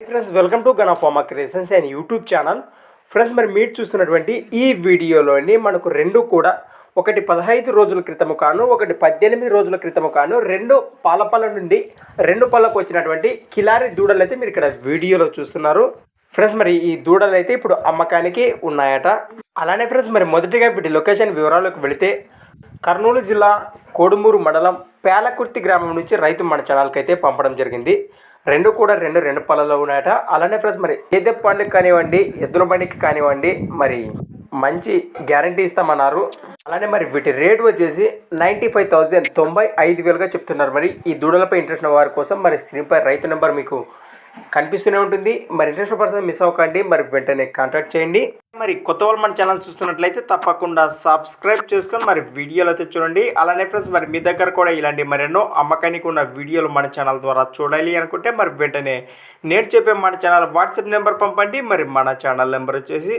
Friends welcome to గన్ pharma creations and YouTube channel friends మరి మీరు చూస్తున్నటువంటి ఈ వీడియోలోని మనకు రెండు కూడా ఒకటి పదహైదు రోజుల క్రితము కాను ఒకటి పద్దెనిమిది రోజుల క్రితము కాను రెండు పాలపల్ల నుండి రెండు పళ్ళకు వచ్చినటువంటి కిలారి దూడలు అయితే మీరు ఇక్కడ వీడియోలో చూస్తున్నారు. ఫ్రెండ్స్ మరి ఈ దూడలు అయితే ఇప్పుడు అమ్మకానికి ఉన్నాయట. అలానే ఫ్రెండ్స్ మరి మొదటిగా వీటి లొకేషన్ వివరాలకు వెళితే కర్నూలు జిల్లా కోడుమూరు మండలం పేలకుర్తి గ్రామం నుంచి రైతు మన ఛానల్కి అయితే పంపడం జరిగింది. రెండు కూడా రెండు రెండు పళ్ళలో ఉన్నాయట. అలానే ఫ్రెండ్స్ మరి ఏదే పండుగ కానివ్వండి ఎద్దుల బండికి కానివ్వండి మరి మంచి గ్యారంటీ ఇస్తామన్నారు. అలానే మరి వీటి రేట్ వచ్చేసి నైంటీ ఫైవ్ థౌజండ్ తొంభై ఐదు వేలుగా చెప్తున్నారు. మరి ఈ దూడలపై ఇంట్రెస్ట్ ఉన్న వారి కోసం మరి స్క్రీన్పై రైతు నెంబర్ మీకు కనిపిస్తూనే ఉంటుంది. మరి ఇంట్రెస్ట్ పర్సన్ మిస్ అవ్వకండి. మరి వెంటనే కాంటాక్ట్ చేయండి. మరి కొత్త వాళ్ళు మన ఛానల్ చూస్తున్నట్లయితే తప్పకుండా సబ్స్క్రైబ్ చేసుకొని మరి వీడియోలు అయితే చూడండి. అలానే ఫ్రెండ్స్ మరి మీ దగ్గర కూడా ఇలాంటి మరెన్నో అమ్మకానికి ఉన్న వీడియోలు మన ఛానల్ ద్వారా చూడాలి అనుకుంటే మరి వెంటనే నేను చెప్పే మన ఛానల్ వాట్సాప్ నెంబర్ పంపండి. మరి మన ఛానల్ నెంబర్ వచ్చేసి